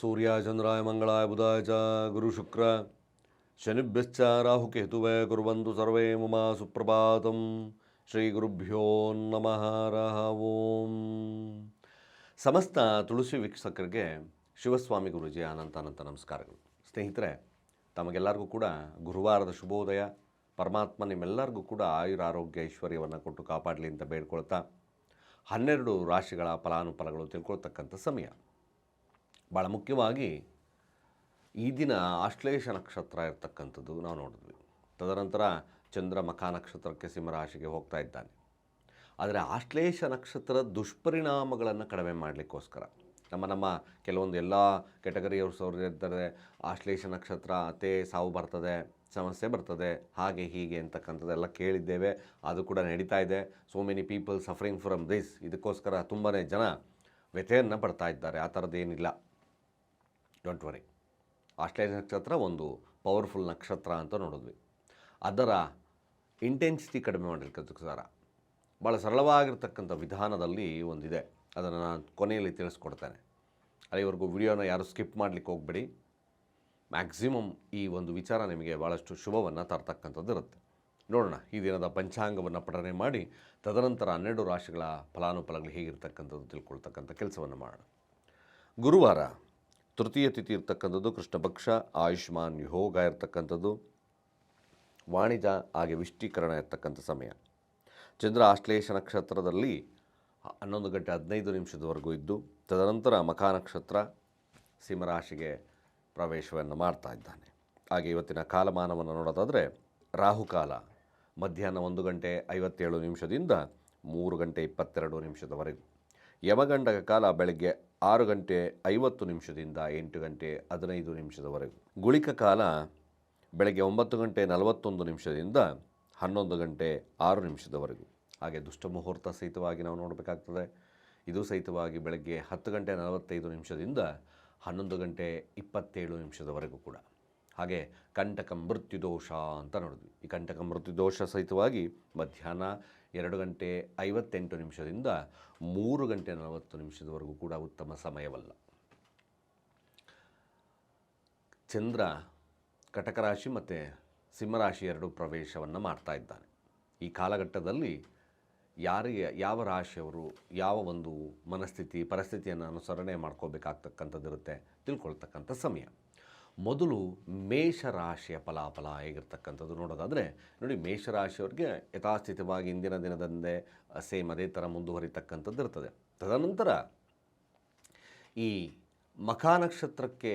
ಸೂರ್ಯ ಚಂದ್ರಾಯ ಮಂಗಳಾಯ ಬುಧಾಯ ಚ ಗುರು ಶುಕ್ರ. ಶನಿಭ್ಯಶ್ಚ ರಾಹುಕೇತುವೆ ಕುರುವಂತು ಸರ್ವೇ ಮಮ ಸುಪ್ರಭಾತಂ. ಶ್ರೀ ಗುರುಭ್ಯೋ ನಮಃ. ರಹ ಓಂ. ಸಮಸ್ತ ತುಳಸಿ ವೀಕ್ಷಕರಿಗೆ ಶಿವಸ್ವಾಮಿ ಗುರುಜಿ ಅನಂತ ಅನಂತ ನಮಸ್ಕಾರಗಳು. ಸ್ನೇಹಿತರೆ, ತಮಗೆಲ್ಲರಿಗೂ ಕೂಡ ಗುರುವಾರದ ಶುಭೋದಯ. ಪರಮಾತ್ಮ ನಿಮ್ಮೆಲ್ಲರಿಗೂ ಕೂಡ ಆಯುರ ಆರೋಗ್ಯ ಐಶ್ವರ್ಯವನ್ನು ಕೊಟ್ಟು ಕಾಪಾಡಲಿ ಅಂತ ಬೇಡ್ಕೊಳ್ತಾ ಹನ್ನೆರಡು ರಾಶಿಗಳ ಫಲಾನುಫಲಗಳು ತಿಳ್ಕೊಳ್ತಕ್ಕಂಥ ಸಮಯ. ಭಾಳ ಮುಖ್ಯವಾಗಿ ಈ ದಿನ ಆಶ್ಲೇಷ ನಕ್ಷತ್ರ ಇರ್ತಕ್ಕಂಥದ್ದು ನಾವು ನೋಡಿದ್ವಿ. ತದನಂತರ ಚಂದ್ರ ಮಖ ನಕ್ಷತ್ರಕ್ಕೆ ಸಿಂಹರಾಶಿಗೆ ಹೋಗ್ತಾ ಇದ್ದಾನೆ. ಆದರೆ ಆಶ್ಲೇಷ ನಕ್ಷತ್ರ ದುಷ್ಪರಿಣಾಮಗಳನ್ನು ಕಡಿಮೆ ಮಾಡಲಿಕ್ಕೋಸ್ಕರ ನಮ್ಮ ನಮ್ಮ ಕೆಲವೊಂದು ಎಲ್ಲ ಕ್ಯಾಟಗರಿಯವರು ಸೌರ್ ಇರ್ತಾರೆ, ಆಶ್ಲೇಷ ನಕ್ಷತ್ರ ಅತೇ ಸಾವು ಬರ್ತದೆ, ಸಮಸ್ಯೆ ಬರ್ತದೆ, ಹಾಗೆ ಹೀಗೆ ಅಂತಕ್ಕಂಥದ್ದೆಲ್ಲ ಕೇಳಿದ್ದೇವೆ, ಅದು ಕೂಡ ನಡೀತಾ ಇದೆ. So many people suffering from this ಇದಕ್ಕೋಸ್ಕರ ತುಂಬಾ ಜನ ವ್ಯಥೆಯನ್ನು ಪಡ್ತಾ ಇದ್ದಾರೆ. ಆ ಥರದ್ದೇನಿಲ್ಲ ಡೋಂಟ್ ವರಿ ಆಶ್ಲೇಷ ನಕ್ಷತ್ರ ಒಂದು ಪವರ್ಫುಲ್ ನಕ್ಷತ್ರ ಅಂತ ನೋಡಿದ್ವಿ. ಅದರ ಇಂಟೆನ್ಸಿಟಿ ಕಡಿಮೆ ಮಾಡಲಿಕ್ಕೋಸ್ಕರ ಭಾಳ ಸರಳವಾಗಿರ್ತಕ್ಕಂಥ ವಿಧಾನದಲ್ಲಿ ಒಂದಿದೆ. ಅದನ್ನು ನಾನು ಕೊನೆಯಲ್ಲಿ ತಿಳಿಸ್ಕೊಡ್ತೇನೆ. ಅಲ್ಲಿವರೆಗೂ ವಿಡಿಯೋನ ಯಾರು ಸ್ಕಿಪ್ ಮಾಡಲಿಕ್ಕೆ ಹೋಗಬೇಡಿ. ಮ್ಯಾಕ್ಸಿಮಮ್ ಈ ಒಂದು ವಿಚಾರ ನಿಮಗೆ ಭಾಳಷ್ಟು ಶುಭವನ್ನು ತರ್ತಕ್ಕಂಥದ್ದು ಇರುತ್ತೆ. ನೋಡೋಣ, ಈ ದಿನದ ಪಂಚಾಂಗವನ್ನು ಪಠನೆ ಮಾಡಿ, ತದನಂತರ ಹನ್ನೆರಡು ರಾಶಿಗಳ ಫಲಾನುಫಲಗಳು ಹೇಗಿರ್ತಕ್ಕಂಥದ್ದು ತಿಳ್ಕೊಳ್ತಕ್ಕಂಥ ಕೆಲಸವನ್ನು ಮಾಡೋಣ. ಗುರುವಾರ ತೃತೀಯ ತಿಥಿ ಇರ್ತಕ್ಕಂಥದ್ದು ಕೃಷ್ಣ ಪಕ್ಷ, ಆಯುಷ್ಮಾನ್ ಯೋಗ ಇರ್ತಕ್ಕಂಥದ್ದು, ವಾಣಿಜ್ಯ ಹಾಗೆ ವಿಷ್ಟೀಕರಣ ಇರ್ತಕ್ಕಂಥ ಸಮಯ. ಚಂದ್ರ ಆಶ್ಲೇಷ ನಕ್ಷತ್ರದಲ್ಲಿ ಹನ್ನೊಂದು ಗಂಟೆ ಹದಿನೈದು ನಿಮಿಷದವರೆಗೂ ಇದ್ದು, ತದನಂತರ ಮಖ ನಕ್ಷತ್ರ ಸಿಂಹರಾಶಿಗೆ ಪ್ರವೇಶವನ್ನು ಮಾಡ್ತಾ ಇದ್ದಾನೆ. ಹಾಗೆ ಇವತ್ತಿನ ಕಾಲಮಾನವನ್ನು ನೋಡೋದಾದರೆ ರಾಹುಕಾಲ ಮಧ್ಯಾಹ್ನ ಒಂದು ಗಂಟೆ ಐವತ್ತೇಳು ನಿಮಿಷದಿಂದ ಮೂರು ಗಂಟೆ ಇಪ್ಪತ್ತೆರಡು ನಿಮಿಷದವರೆಗೂ. ಯಮಗಂಡಕ ಕಾಲ ಬೆಳಗ್ಗೆ ಆರು ಗಂಟೆ ಐವತ್ತು ನಿಮಿಷದಿಂದ ಎಂಟು ಗಂಟೆ ಹದಿನೈದು ನಿಮಿಷದವರೆಗೂ. ಗುಳಿಕ ಕಾಲ ಬೆಳಗ್ಗೆ ಒಂಬತ್ತು ಗಂಟೆ ನಲವತ್ತೊಂದು ನಿಮಿಷದಿಂದ ಹನ್ನೊಂದು ಗಂಟೆ ಆರು ನಿಮಿಷದವರೆಗೂ. ಹಾಗೆ ದುಷ್ಟ ಮುಹೂರ್ತ ಸಹಿತವಾಗಿ ನಾವು ನೋಡಬೇಕಾಗ್ತದೆ. ಇದು ಸಹಿತವಾಗಿ ಬೆಳಗ್ಗೆ ಹತ್ತು ಗಂಟೆ ನಲವತ್ತೈದು ನಿಮಿಷದಿಂದ ಹನ್ನೊಂದು ಗಂಟೆ ಇಪ್ಪತ್ತೇಳು ನಿಮಿಷದವರೆಗೂ ಕೂಡ. ಹಾಗೆ ಕಂಟಕ ಮೃತ್ಯುದೋಷ ಅಂತ ನೋಡಿದ್ವಿ. ಈ ಕಂಟಕ ಮೃತ್ಯುದೋಷ ಸಹಿತವಾಗಿ ಮಧ್ಯಾಹ್ನ ಎರಡು ಗಂಟೆ ಐವತ್ತೆಂಟು ನಿಮಿಷದಿಂದ ಮೂರು ಗಂಟೆ ನಲವತ್ತು ನಿಮಿಷದವರೆಗೂ ಕೂಡ ಉತ್ತಮ ಸಮಯವಲ್ಲ. ಚಂದ್ರ ಕಟಕ ರಾಶಿ ಮತ್ತು ಸಿಂಹರಾಶಿ ಎರಡು ಪ್ರವೇಶವನ್ನು ಮಾಡ್ತಾ ಇದ್ದಾನೆ. ಈ ಕಾಲಘಟ್ಟದಲ್ಲಿ ಯಾರಿಗೆ, ಯಾವ ರಾಶಿಯವರು ಯಾವ ಒಂದು ಮನಸ್ಥಿತಿ, ಪರಿಸ್ಥಿತಿಯನ್ನು ಅನುಸರಣೆ ಮಾಡ್ಕೋಬೇಕಾಗ್ತಕ್ಕಂಥದ್ದಿರುತ್ತೆ ತಿಳ್ಕೊಳ್ತಕ್ಕಂಥ ಸಮಯ. ಮೊದಲು ಮೇಷರಾಶಿಯ ಫಲಾಫಲ ಹೇಗಿರ್ತಕ್ಕಂಥದ್ದು ನೋಡೋದಾದರೆ, ನೋಡಿ ಮೇಷರಾಶಿಯವ್ರಿಗೆ ಯಥಾಸ್ಥಿತವಾಗಿ ಇಂದಿನ ದಿನದಂದೇ ಸೇಮ್ ಅದೇ ಥರ ಮುಂದುವರಿತಕ್ಕಂಥದ್ದು ಇರ್ತದೆ. ತದನಂತರ ಈ ಮಖ ನಕ್ಷತ್ರಕ್ಕೆ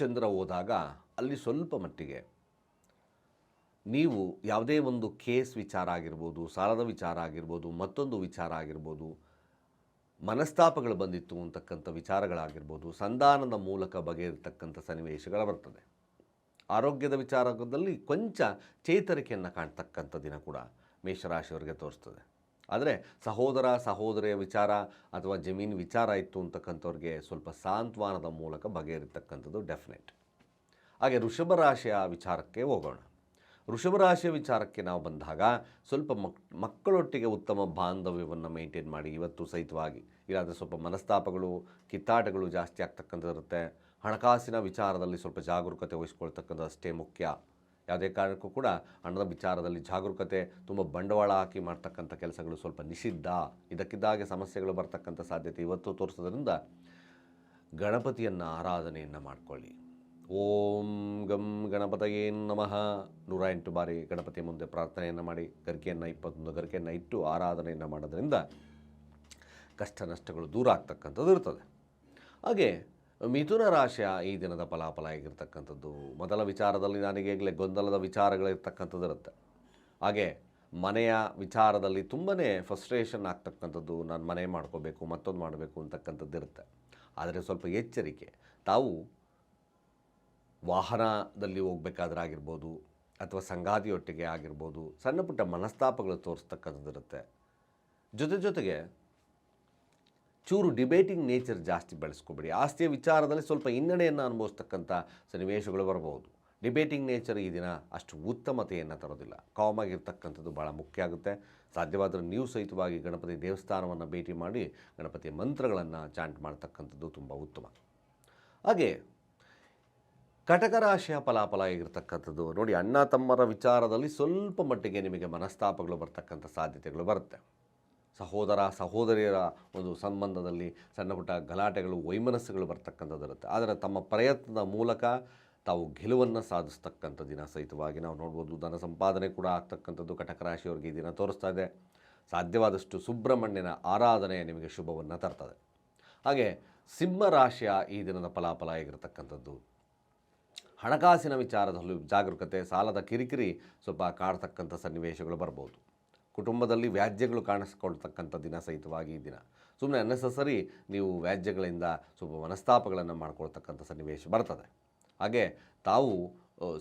ಚಂದ್ರ ಹೋದಾಗ ಅಲ್ಲಿ ಸ್ವಲ್ಪ ಮಟ್ಟಿಗೆ ನೀವು ಯಾವುದೇ ಒಂದು ಕೇಸ್ ವಿಚಾರ ಆಗಿರ್ಬೋದು, ಸಾಲದ ವಿಚಾರ ಆಗಿರ್ಬೋದು, ಮತ್ತೊಂದು ವಿಚಾರ ಆಗಿರ್ಬೋದು ಮನಸ್ತಾಪಗಳು ಬಂದಿತ್ತು ಅಂತಕ್ಕಂಥ ವಿಚಾರಗಳಾಗಿರ್ಬೋದು, ಸಂಧಾನದ ಮೂಲಕ ಬಗೆಯಿರತಕ್ಕಂಥ ಸನ್ನಿವೇಶಗಳು ಬರ್ತದೆ. ಆರೋಗ್ಯದ ವಿಚಾರದಲ್ಲಿ ಕೊಂಚ ಚೇತರಿಕೆಯನ್ನು ಕಾಣ್ತಕ್ಕಂಥ ದಿನ ಕೂಡ ಮೇಷರಾಶಿಯವರಿಗೆ ತೋರಿಸ್ತದೆ. ಆದರೆ ಸಹೋದರ, ಸಹೋದರಿಯ ವಿಚಾರ ಅಥವಾ ಜಮೀನು ವಿಚಾರ ಇತ್ತು ಅಂತಕ್ಕಂಥವ್ರಿಗೆ ಸ್ವಲ್ಪ ಸಾಂತ್ವನದ ಮೂಲಕ ಬಗೆಹರಿತಕ್ಕಂಥದ್ದು ಡೆಫಿನೆಟ್ ಹಾಗೆ ವೃಷಭ ರಾಶಿಯ ವಿಚಾರಕ್ಕೆ ಹೋಗೋಣ. ವೃಷಭ ರಾಶಿಯ ವಿಚಾರಕ್ಕೆ ನಾವು ಬಂದಾಗ ಸ್ವಲ್ಪ ಮಕ್, ಮಕ್ಕಳೊಟ್ಟಿಗೆ ಉತ್ತಮ ಬಾಂಧವ್ಯವನ್ನು ಮೇಂಟೈನ್ ಮಾಡಿ ಇವತ್ತು ಸಹಿತವಾಗಿ ಇಲ್ಲಾಂದರೆ ಸ್ವಲ್ಪ ಮನಸ್ತಾಪಗಳು, ಕಿತ್ತಾಟಗಳು ಜಾಸ್ತಿ ಆಗ್ತಕ್ಕಂಥದ್ದಿರುತ್ತೆ ಹಣಕಾಸಿನ ವಿಚಾರದಲ್ಲಿ ಸ್ವಲ್ಪ ಜಾಗರೂಕತೆ ವಹಿಸ್ಕೊಳ್ತಕ್ಕಂಥದ್ದು ಅಷ್ಟೇ ಮುಖ್ಯ. ಯಾವುದೇ ಕಾರಣಕ್ಕೂ ಕೂಡ ಹಣದ ವಿಚಾರದಲ್ಲಿ ಜಾಗರೂಕತೆ, ತುಂಬ ಬಂಡವಾಳ ಹಾಕಿ ಮಾಡ್ತಕ್ಕಂಥ ಕೆಲಸಗಳು ಸ್ವಲ್ಪ ನಿಷಿದ್ಧ. ಇದಕ್ಕಿದ್ದಾಗೆ ಸಮಸ್ಯೆಗಳು ಬರ್ತಕ್ಕಂಥ ಸಾಧ್ಯತೆ ಇವತ್ತು ತೋರಿಸೋದ್ರಿಂದ ಗಣಪತಿಯನ್ನು ಆರಾಧನೆಯನ್ನು ಮಾಡಿಕೊಳ್ಳಿ. ಓಂ ಗಂ ಗಣಪತಯೇ ನಮಃ. ನೂರ ಎಂಟು ಬಾರಿ ಗಣಪತಿಯ ಮುಂದೆ ಪ್ರಾರ್ಥನೆಯನ್ನು ಮಾಡಿ, ಗರಿಕೆಯನ್ನು ಇಪ್ಪತ್ತೊಂದು, ಗರಿಕೆಯನ್ನು ಇಟ್ಟು ಆರಾಧನೆಯನ್ನು ಮಾಡೋದ್ರಿಂದ ಕಷ್ಟ ನಷ್ಟಗಳು ದೂರ ಆಗ್ತಕ್ಕಂಥದ್ದು ಇರ್ತದೆ. ಹಾಗೆ ಮಿಥುನ ರಾಶಿಯ ಈ ದಿನದ ಫಲಾಫಲ ಆಗಿರ್ತಕ್ಕಂಥದ್ದು ಮೊದಲ ವಿಚಾರದಲ್ಲಿ ನನಗೀಗಲೇ ಗೊಂದಲದ ವಿಚಾರಗಳಿರ್ತಕ್ಕಂಥದ್ದು ಇರುತ್ತೆ. ಹಾಗೆ ಮನೆಯ ವಿಚಾರದಲ್ಲಿ ತುಂಬಾ ಫ್ರಸ್ಟ್ರೇಷನ್ ಆಗ್ತಕ್ಕಂಥದ್ದು, ನಾನು ಮನೆ ಮಾಡ್ಕೋಬೇಕು, ಮತ್ತೊಂದು ಮಾಡಬೇಕು ಅಂತಕ್ಕಂಥದ್ದು ಇರುತ್ತೆ. ಆದರೆ ಸ್ವಲ್ಪ ಎಚ್ಚರಿಕೆ. ತಾವು ವಾಹನದಲ್ಲಿ ಹೋಗ್ಬೇಕಾದ್ರೆ ಆಗಿರ್ಬೋದು ಅಥವಾ ಸಂಗಾತಿಯೊಟ್ಟಿಗೆ ಆಗಿರ್ಬೋದು ಸಣ್ಣ ಪುಟ್ಟ ಮನಸ್ತಾಪಗಳು ತೋರಿಸ್ತಕ್ಕಂಥದ್ದಿರುತ್ತೆ ಜೊತೆ ಜೊತೆಗೆ ಚೂರು ಡಿಬೇಟಿಂಗ್ ನೇಚರ್ ಜಾಸ್ತಿ ಬೆಳೆಸ್ಕೊಬೇಡಿ. ಆಸ್ತಿಯ ವಿಚಾರದಲ್ಲಿ ಸ್ವಲ್ಪ ಹಿನ್ನಡೆಯನ್ನು ಅನುಭವಿಸ್ತಕ್ಕಂಥ ಸನ್ನಿವೇಶಗಳು ಬರಬಹುದು ಡಿಬೇಟಿಂಗ್ ನೇಚರ್ ಈ ದಿನ ಅಷ್ಟು ಉತ್ತಮತೆಯನ್ನು ತರೋದಿಲ್ಲ. ಕಾಮ್ ಆಗಿರ್ತಕ್ಕಂಥದ್ದು ಭಾಳ ಮುಖ್ಯ ಆಗುತ್ತೆ. ಸಾಧ್ಯವಾದರೆ ನೀವು ಸಹಿತವಾಗಿ ಗಣಪತಿ ದೇವಸ್ಥಾನವನ್ನು ಭೇಟಿ ಮಾಡಿ ಗಣಪತಿ ಮಂತ್ರಗಳನ್ನು ಚಾಂಟ್ ಮಾಡ್ತಕ್ಕಂಥದ್ದು ತುಂಬ ಉತ್ತಮ. ಹಾಗೆ ಕಟಕ ರಾಶಿಯ ಫಲಾಫಲ ಆಗಿರ್ತಕ್ಕಂಥದ್ದು. ನೋಡಿ, ಅಣ್ಣ ತಮ್ಮರ ವಿಚಾರದಲ್ಲಿ ಸ್ವಲ್ಪ ಮಟ್ಟಿಗೆ ನಿಮಗೆ ಮನಸ್ತಾಪಗಳು ಬರ್ತಕ್ಕಂಥ ಸಾಧ್ಯತೆಗಳು ಬರುತ್ತೆ. ಸಹೋದರ, ಸಹೋದರಿಯರ ಒಂದು ಸಂಬಂಧದಲ್ಲಿ ಸಣ್ಣ ಪುಟ್ಟ ಗಲಾಟೆಗಳು, ವೈಮನಸ್ಸುಗಳು ಬರ್ತಕ್ಕಂಥದ್ದು ಇರುತ್ತೆ. ಆದರೆ ತಮ್ಮ ಪ್ರಯತ್ನದ ಮೂಲಕ ತಾವು ಗೆಲುವನ್ನು ಸಾಧಿಸ್ತಕ್ಕಂಥ ದಿನ ಸಹಿತವಾಗಿ ನಾವು ನೋಡ್ಬೋದು. ಧನ ಸಂಪಾದನೆ ಕೂಡ ಆಗ್ತಕ್ಕಂಥದ್ದು ಕಟಕ ರಾಶಿಯವರಿಗೆ ಈ ದಿನ ತೋರಿಸ್ತಾ ಇದೆ. ಸಾಧ್ಯವಾದಷ್ಟು ಸುಬ್ರಹ್ಮಣ್ಯನ ಆರಾಧನೆ ನಿಮಗೆ ಶುಭವನ್ನು ತರ್ತದೆ. ಹಾಗೆ, ಸಿಂಹ ರಾಶಿಯ ಈ ದಿನದ ಫಲಾಫಲ ಆಗಿರತಕ್ಕಂಥದ್ದು ಹಣಕಾಸಿನ ವಿಚಾರದಲ್ಲೂ ಜಾಗರೂಕತೆ, ಸಾಲದ ಕಿರಿಕಿರಿ ಸ್ವಲ್ಪ ಕಾಡ್ತಕ್ಕಂಥ ಸನ್ನಿವೇಶಗಳು ಬರ್ಬೋದು. ಕುಟುಂಬದಲ್ಲಿ ವ್ಯಾಜ್ಯಗಳು ಕಾಣಿಸ್ಕೊಳ್ತಕ್ಕಂಥ ದಿನ ಸಹಿತವಾಗಿ ಈ ದಿನ. ಸುಮ್ಮನೆ ಅನ್ನೆಸಸರಿ ನೀವು ವ್ಯಾಜ್ಯಗಳಿಂದ ಸ್ವಲ್ಪ ಮನಸ್ತಾಪಗಳನ್ನು ಮಾಡ್ಕೊಳ್ತಕ್ಕಂಥ ಸನ್ನಿವೇಶ ಬರ್ತದೆ. ಹಾಗೆ ತಾವು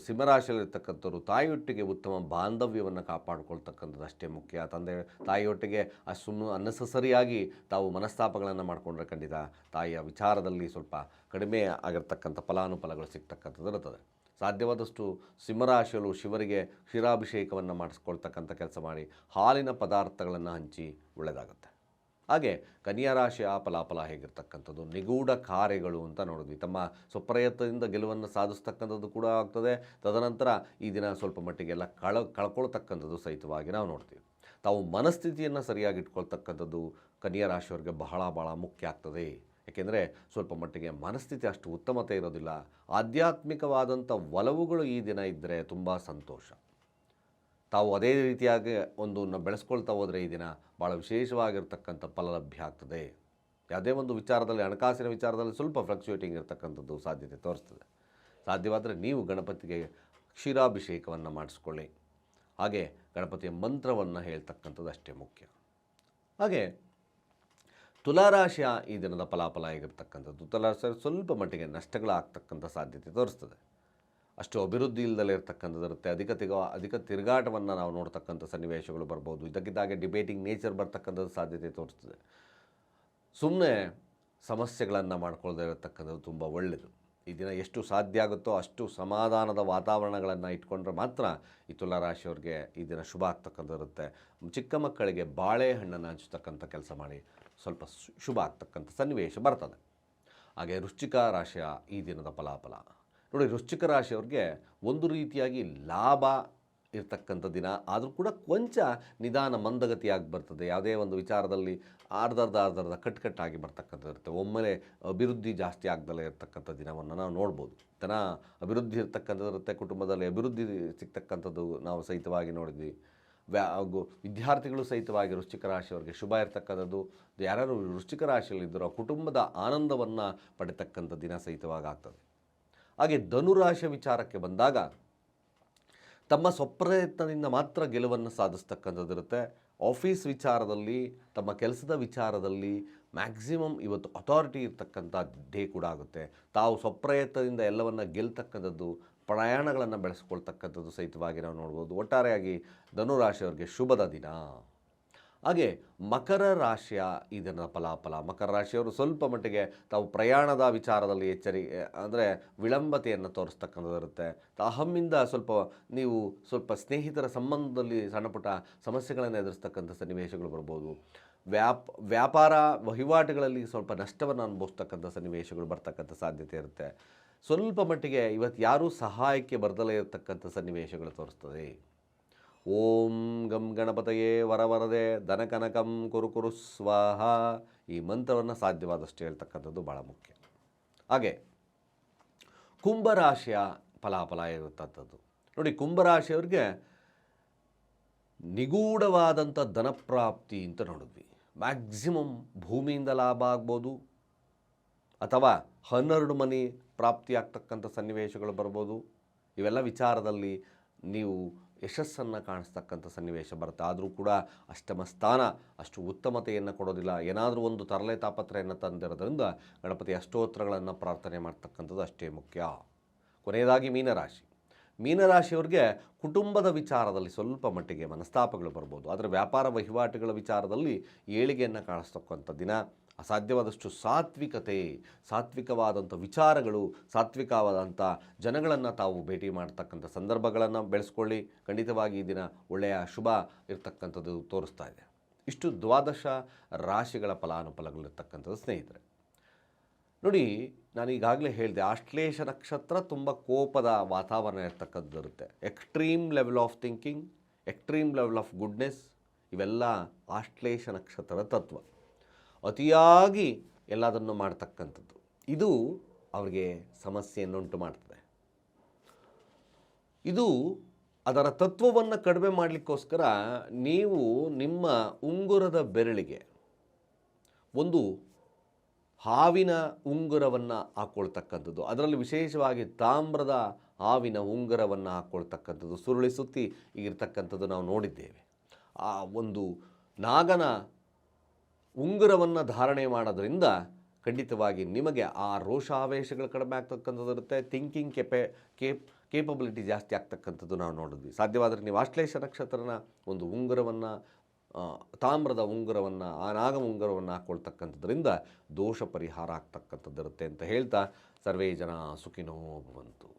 ಸಿಂಹರಾಶಿಯಲ್ಲಿರ್ತಕ್ಕಂಥವ್ರು ತಾಯಿಯೊಟ್ಟಿಗೆ ಉತ್ತಮ ಬಾಂಧವ್ಯವನ್ನು ಕಾಪಾಡಿಕೊಳ್ತಕ್ಕಂಥದ್ದು ಅಷ್ಟೇ ಮುಖ್ಯ. ತಂದೆ ತಾಯಿಯೊಟ್ಟಿಗೆ ಅಷ್ಟು ಸುಮ್ಮನೆ ಅನ್ನೆಸಸರಿಯಾಗಿ ತಾವು ಮನಸ್ತಾಪಗಳನ್ನು ಮಾಡಿಕೊಂಡ್ರೆ ಖಂಡಿತ ತಾಯಿಯ ವಿಚಾರದಲ್ಲಿ ಸ್ವಲ್ಪ ಕಡಿಮೆ ಆಗಿರ್ತಕ್ಕಂಥ ಫಲಾನುಫಲಗಳು ಸಿಗ್ತಕ್ಕಂಥದ್ದು ಇರುತ್ತದೆ. ಸಾಧ್ಯವಾದಷ್ಟು ಸಿಂಹರಾಶಿಯಲು ಶಿವರಿಗೆ ಕ್ಷೀರಾಭಿಷೇಕವನ್ನು ಮಾಡಿಸ್ಕೊಳ್ತಕ್ಕಂಥ ಕೆಲಸ ಮಾಡಿ ಹಾಲಿನ ಪದಾರ್ಥಗಳನ್ನು ಹಂಚಿ ಒಳ್ಳೆಯದಾಗುತ್ತೆ. ಹಾಗೆ ಕನ್ಯಾ ರಾಶಿಯ ಫಲಾಫಲ ಹೇಗಿರ್ತಕ್ಕಂಥದ್ದು, ನಿಗೂಢ ಕಾರ್ಯಗಳು ಅಂತ ನೋಡಿದ್ವಿ. ತಮ್ಮ ಸ್ವಪ್ರಯತ್ನದಿಂದ ಗೆಲುವನ್ನು ಸಾಧಿಸ್ತಕ್ಕಂಥದ್ದು ಕೂಡ ಆಗ್ತದೆ. ತದನಂತರ ಈ ದಿನ ಸ್ವಲ್ಪ ಮಟ್ಟಿಗೆಲ್ಲ ಕಳ, ಕಳ್ಕೊಳ್ತಕ್ಕಂಥದ್ದು ಸಹಿತವಾಗಿ ನಾವು ನೋಡ್ತೀವಿ. ತಾವು ಮನಸ್ಥಿತಿಯನ್ನು ಸರಿಯಾಗಿ ಇಟ್ಕೊಳ್ತಕ್ಕಂಥದ್ದು ಕನ್ಯಾ ರಾಶಿಯವರಿಗೆ ಬಹಳ ಬಹಳ ಮುಖ್ಯ ಆಗ್ತದೆ. ಏಕೆಂದರೆ ಸ್ವಲ್ಪ ಮಟ್ಟಿಗೆ ಮನಸ್ಥಿತಿ ಅಷ್ಟು ಉತ್ತಮತೆ ಇರೋದಿಲ್ಲ. ಆಧ್ಯಾತ್ಮಿಕವಾದಂಥ ಒಲವುಗಳು ಈ ದಿನ ಇದ್ದರೆ ತುಂಬ ಸಂತೋಷ. ತಾವು ಅದೇ ರೀತಿಯಾಗಿ ಒಂದು ಬೆಳೆಸ್ಕೊಳ್ತಾ ಹೋದರೆ ಈ ದಿನ ಭಾಳ ವಿಶೇಷವಾಗಿರ್ತಕ್ಕಂಥ ಫಲ ಲಭ್ಯ ಆಗ್ತದೆ. ಯಾವುದೇ ಒಂದು ವಿಚಾರದಲ್ಲಿ, ಹಣಕಾಸಿನ ವಿಚಾರದಲ್ಲಿ ಸ್ವಲ್ಪ ಫ್ಲಕ್ಚುಯೇಟಿಂಗ್ ಇರತಕ್ಕಂಥದ್ದು ಸಾಧ್ಯತೆ ತೋರಿಸ್ತದೆ. ಸಾಧ್ಯವಾದರೆ ನೀವು ಗಣಪತಿಗೆ ಕ್ಷೀರಾಭಿಷೇಕವನ್ನು ಮಾಡಿಸ್ಕೊಳ್ಳಿ. ಹಾಗೆ ಗಣಪತಿಯ ಮಂತ್ರವನ್ನು ಹೇಳ್ತಕ್ಕಂಥದ್ದು ಅಷ್ಟೇ ಮುಖ್ಯ. ಹಾಗೆ ತುಲಾರಾಶಿಯ ಈ ದಿನದ ಫಲಾಫಲ ಆಗಿರ್ತಕ್ಕಂಥದ್ದು. ತುಲಾರಾಶಿ ಸ್ವಲ್ಪ ಮಟ್ಟಿಗೆ ನಷ್ಟಗಳಾಗ್ತಕ್ಕಂಥ ಸಾಧ್ಯತೆ ತೋರಿಸ್ತದೆ. ಅಷ್ಟು ಅಭಿವೃದ್ಧಿ ಇಲ್ಲದಲ್ಲೇ ಇರ್ತಕ್ಕಂಥದ್ದು ಇರುತ್ತೆ. ಅಧಿಕ ತಿಗ, ಅಧಿಕ ತಿರುಗಾಟವನ್ನು ನಾವು ನೋಡ್ತಕ್ಕಂಥ ಸನ್ನಿವೇಶಗಳು ಬರ್ಬೋದು. ಇದಕ್ಕಿದ್ದಾಗೆ ಡಿಬೇಟಿಂಗ್ ನೇಚರ್ ಬರ್ತಕ್ಕಂಥದ್ದು ಸಾಧ್ಯತೆ ತೋರಿಸ್ತದೆ. ಸುಮ್ಮನೆ ಸಮಸ್ಯೆಗಳನ್ನು ಮಾಡ್ಕೊಳ್ದೇ ಇರತಕ್ಕಂಥದ್ದು ತುಂಬ ಒಳ್ಳೆಯದು ಈ ದಿನ ಎಷ್ಟು ಸಾಧ್ಯ ಆಗುತ್ತೋ ಅಷ್ಟು ಸಮಾಧಾನದ ವಾತಾವರಣಗಳನ್ನು ಇಟ್ಕೊಂಡ್ರೆ ಮಾತ್ರ ಈ ತುಲಾರಾಶಿಯವ್ರಿಗೆ ಈ ದಿನ ಶುಭ ಆಗ್ತಕ್ಕಂಥದ್ದಿರುತ್ತೆ ಚಿಕ್ಕ ಮಕ್ಕಳಿಗೆ ಬಾಳೆಹಣ್ಣನ್ನು ಹಂಚ್ತಕ್ಕಂಥ ಕೆಲಸ ಮಾಡಿ ಸ್ವಲ್ಪ ಶುಭ ಆಗ್ತಕ್ಕಂಥ ಸನ್ನಿವೇಶ ಬರ್ತದೆ. ಹಾಗೆ ರುಚಿಕ ರಾಶಿಯ ಈ ದಿನದ ಫಲಾಫಲ. ನೋಡಿ, ವೃಶ್ಚಿಕ ರಾಶಿಯವ್ರಿಗೆ ಒಂದು ರೀತಿಯಾಗಿ ಲಾಭ ಇರ್ತಕ್ಕಂಥ ದಿನ. ಆದರೂ ಕೂಡ ಕೊಂಚ ನಿಧಾನ ಮಂದಗತಿಯಾಗಿ ಬರ್ತದೆ. ಯಾವುದೇ ಒಂದು ವಿಚಾರದಲ್ಲಿ ಅರ್ಧರ್ಧ ಅರ್ಧರ್ಧ ಕಟ್ಕಟ್ಟಾಗಿ ಬರ್ತಕ್ಕಂಥದ್ದು ಇರುತ್ತೆ. ಒಮ್ಮೆಲೆ ಅಭಿವೃದ್ಧಿ ಜಾಸ್ತಿ ಆಗ್ದಲೇ ಇರ್ತಕ್ಕಂಥ ದಿನವನ್ನು ನಾವು ನೋಡ್ಬೋದು. ತನ ಅಭಿವೃದ್ಧಿ ಇರ್ತಕ್ಕಂಥದ್ದು ಇರುತ್ತೆ. ಕುಟುಂಬದಲ್ಲಿ ಅಭಿವೃದ್ಧಿ ಸಿಗ್ತಕ್ಕಂಥದ್ದು ನಾವು ಸಹಿತವಾಗಿ ನೋಡಿದ್ವಿ. ವ್ಯಾ ವಿದ್ಯಾರ್ಥಿಗಳು ಸಹಿತವಾಗಿ ವೃಶ್ಚಿಕ ರಾಶಿಯವರಿಗೆ ಶುಭ ಇರ್ತಕ್ಕಂಥದ್ದು. ಯಾರ್ಯಾರು ವೃಶ್ಚಿಕ ರಾಶಿಯಲ್ಲಿದ್ದರೋ ಕುಟುಂಬದ ಆನಂದವನ್ನು ಪಡೆತಕ್ಕಂಥ ದಿನ ಸಹಿತವಾಗಿ ಆಗ್ತದೆ. ಹಾಗೆ ಧನುರಾಶಿ ವಿಚಾರಕ್ಕೆ ಬಂದಾಗ ತಮ್ಮ ಸ್ವಪ್ರಯತ್ನದಿಂದ ಮಾತ್ರ ಗೆಲುವನ್ನು ಸಾಧಿಸ್ತಕ್ಕಂಥದ್ದಿರುತ್ತೆ. ಆಫೀಸ್ ವಿಚಾರದಲ್ಲಿ, ತಮ್ಮ ಕೆಲಸದ ವಿಚಾರದಲ್ಲಿ ಮ್ಯಾಕ್ಸಿಮಮ್ ಇವತ್ತು ಅಥಾರಿಟಿ ಇರ್ತಕ್ಕಂಥ ಡೇ ಕೂಡ ಆಗುತ್ತೆ. ತಾವು ಸ್ವಪ್ರಯತ್ನದಿಂದ ಎಲ್ಲವನ್ನು ಗೆಲ್ತಕ್ಕಂಥದ್ದು, ಪ್ರಯಾಣಗಳನ್ನು ಬೆಳೆಸ್ಕೊಳ್ತಕ್ಕಂಥದ್ದು ಸಹಿತವಾಗಿ ನಾವು ನೋಡ್ಬೋದು. ಒಟ್ಟಾರೆಯಾಗಿ ಧನುರಾಶಿಯವರಿಗೆ ಶುಭದ ದಿನ. ಹಾಗೆ ಮಕರ ರಾಶಿಯ ಇದನ್ನು ಫಲಾಫಲ, ಮಕರ ರಾಶಿಯವರು ಸ್ವಲ್ಪ ಮಟ್ಟಿಗೆ ತಾವು ಪ್ರಯಾಣದ ವಿಚಾರದಲ್ಲಿ ಎಚ್ಚರಿ ಅಂದರೆ ವಿಳಂಬತೆಯನ್ನು ತೋರಿಸ್ತಕ್ಕಂಥದ್ದಿರುತ್ತೆ ಅಹಮ್ಮಿಂದ ಸ್ವಲ್ಪ ನೀವು ಸ್ವಲ್ಪ ಸ್ನೇಹಿತರ ಸಂಬಂಧದಲ್ಲಿ ಸಣ್ಣಪುಟ್ಟ ಸಮಸ್ಯೆಗಳನ್ನು ಎದುರಿಸ್ತಕ್ಕಂಥ ಸನ್ನಿವೇಶಗಳು ಬರ್ಬೋದು. ವ್ಯಾಪ್, ವ್ಯಾಪಾರ ವಹಿವಾಟುಗಳಲ್ಲಿ ಸ್ವಲ್ಪ ನಷ್ಟವನ್ನು ಅನುಭವಿಸ್ತಕ್ಕಂಥ ಸನ್ನಿವೇಶಗಳು ಬರ್ತಕ್ಕಂಥ ಸಾಧ್ಯತೆ ಇರುತ್ತೆ. ಸ್ವಲ್ಪ ಮಟ್ಟಿಗೆ ಇವತ್ತು ಯಾರೂ ಸಹಾಯಕ್ಕೆ ಬರದಲೇ ಇರತಕ್ಕಂಥ ಸನ್ನಿವೇಶಗಳು ತೋರಿಸ್ತದೆ. ಓಂ ಗಂ ಗಣಪತಯೇ ವರವರದೆ ದನಕನಕಂ ಕುರುಕುರು ಕುರು ಸ್ವಾಹ. ಈ ಮಂತ್ರವನ್ನು ಸಾಧ್ಯವಾದಷ್ಟು ಹೇಳ್ತಕ್ಕಂಥದ್ದು ಭಾಳ ಮುಖ್ಯ. ಹಾಗೆ ಕುಂಭರಾಶಿಯ ಫಲಾಫಲ ಇರತಕ್ಕಂಥದ್ದು ನೋಡಿ, ಕುಂಭರಾಶಿಯವ್ರಿಗೆ ನಿಗೂಢವಾದಂಥ ಧನಪ್ರಾಪ್ತಿ ಅಂತ ನೋಡಿದ್ವಿ. ಮ್ಯಾಕ್ಸಿಮಮ್ ಭೂಮಿಯಿಂದ ಲಾಭ ಆಗ್ಬೋದು, ಅಥವಾ ಹನ್ನೆರಡು ಮನಿ ಪ್ರಾಪ್ತಿಯಾಗ್ತಕ್ಕಂಥ ಸನ್ನಿವೇಶಗಳು ಬರ್ಬೋದು. ಇವೆಲ್ಲ ವಿಚಾರದಲ್ಲಿ ನೀವು ಯಶಸ್ಸನ್ನು ಕಾಣಿಸ್ತಕ್ಕಂಥ ಸನ್ನಿವೇಶ ಬರುತ್ತೆ. ಆದರೂ ಕೂಡ ಅಷ್ಟಮ ಸ್ಥಾನ, ಅಷ್ಟು ಉತ್ತಮತೆಯನ್ನು ಕೊಡೋದಿಲ್ಲ. ಏನಾದರೂ ಒಂದು ತರಲೆ ತಾಪತ್ರೆಯನ್ನು ತಂದಿರೋದ್ರಿಂದ ಗಣಪತಿ ಅಷ್ಟೋತ್ತರಗಳನ್ನು ಪ್ರಾರ್ಥನೆ ಮಾಡ್ತಕ್ಕಂಥದ್ದು ಅಷ್ಟೇ ಮುಖ್ಯ. ಕೊನೆಯದಾಗಿ ಮೀನರಾಶಿ. ಮೀನರಾಶಿಯವ್ರಿಗೆ ಕುಟುಂಬದ ವಿಚಾರದಲ್ಲಿ ಸ್ವಲ್ಪ ಮಟ್ಟಿಗೆ ಮನಸ್ತಾಪಗಳು ಬರ್ಬೋದು. ಆದರೆ ವ್ಯಾಪಾರ ವಹಿವಾಟುಗಳ ವಿಚಾರದಲ್ಲಿ ಏಳಿಗೆಯನ್ನು ಕಾಣಿಸ್ತಕ್ಕಂಥ ದಿನ. ಸಾಧ್ಯವಾದಷ್ಟು ಸಾತ್ವಿಕತೆ, ಸಾತ್ವಿಕವಾದಂಥ ವಿಚಾರಗಳು, ಸಾತ್ವಿಕವಾದಂಥ ಜನಗಳನ್ನು ತಾವು ಭೇಟಿ ಮಾಡ್ತಕ್ಕಂಥ ಸಂದರ್ಭಗಳನ್ನು ಬೆಳೆಸ್ಕೊಳ್ಳಿ. ಖಂಡಿತವಾಗಿ ಈ ದಿನ ಒಳ್ಳೆಯ ಶುಭ ಇರ್ತಕ್ಕಂಥದ್ದು ತೋರಿಸ್ತಾ ಇದೆ. ಇಷ್ಟು ದ್ವಾದಶ ರಾಶಿಗಳ ಫಲಾನುಫಲಗಳಿರ್ತಕ್ಕಂಥದ್ದು ಸ್ನೇಹಿತರೆ. ನೋಡಿ, ನಾನು ಈಗಾಗಲೇ ಹೇಳಿದೆ ಆಶ್ಲೇಷ ನಕ್ಷತ್ರ ತುಂಬ ಕೋಪದ ವಾತಾವರಣ ಇರ್ತಕ್ಕಂಥದ್ದು ಇರುತ್ತೆ. Extreme level of thinking extreme level of goodness ಇವೆಲ್ಲ ಆಶ್ಲೇಷ ನಕ್ಷತ್ರದ ತತ್ವ. ಅತಿಯಾಗಿ ಎಲ್ಲದನ್ನು ಮಾಡ್ತಕ್ಕಂಥದ್ದು. ಇದು ಅವರಿಗೆ ಸಮಸ್ಯೆಯನ್ನುಂಟು ಮಾಡ್ತದೆ. ಇದು ಅದರ ತತ್ವವನ್ನು ಕಡಿಮೆ ಮಾಡಲಿಕ್ಕೋಸ್ಕರ ನೀವು ನಿಮ್ಮ ಉಂಗುರದ ಬೆರಳಿಗೆ ಒಂದು ಹಾವಿನ ಉಂಗುರವನ್ನು ಹಾಕ್ಕೊಳ್ತಕ್ಕಂಥದ್ದು ಅದರಲ್ಲಿ ವಿಶೇಷವಾಗಿ ತಾಮ್ರದ ಹಾವಿನ ಉಂಗುರವನ್ನು ಹಾಕ್ಕೊಳ್ತಕ್ಕಂಥದ್ದು ಸುರುಳಿ ಸುತ್ತಿ ಈಗಿರ್ತಕ್ಕಂಥದ್ದು ನಾವು ನೋಡಿದ್ದೇವೆ. ಆ ಒಂದು ನಾಗನ ಉಂಗುರವನ್ನು ಧಾರಣೆ ಮಾಡೋದ್ರಿಂದ ಖಂಡಿತವಾಗಿ ನಿಮಗೆ ಆ ರೋಷಾವೇಶಗಳು ಕಡಿಮೆ ಆಗ್ತಕ್ಕಂಥದ್ದು ಇರುತ್ತೆ. ಥಿಂಕಿಂಗ್ ಕೆಪೆ ಕೇಪ್ ಕೇಪಬಿಲಿಟಿ ಜಾಸ್ತಿ ಆಗ್ತಕ್ಕಂಥದ್ದು ನಾವು ನೋಡಿದ್ವಿ. ಸಾಧ್ಯವಾದರೆ ನೀವು ಆಶ್ಲೇಷ ನಕ್ಷತ್ರನ ಒಂದು ಉಂಗುರವನ್ನು ತಾಮ್ರದ ಉಂಗುರವನ್ನು, ಆ ನಾಗ ಉಂಗುರವನ್ನು ಹಾಕ್ಕೊಳ್ತಕ್ಕಂಥದ್ರಿಂದ ದೋಷ ಪರಿಹಾರ ಆಗ್ತಕ್ಕಂಥದ್ದು ಇರುತ್ತೆ ಅಂತ ಹೇಳ್ತಾ ಸರ್ವೇ ಜನ ಸುಖಿನೋ ಭವಂತು.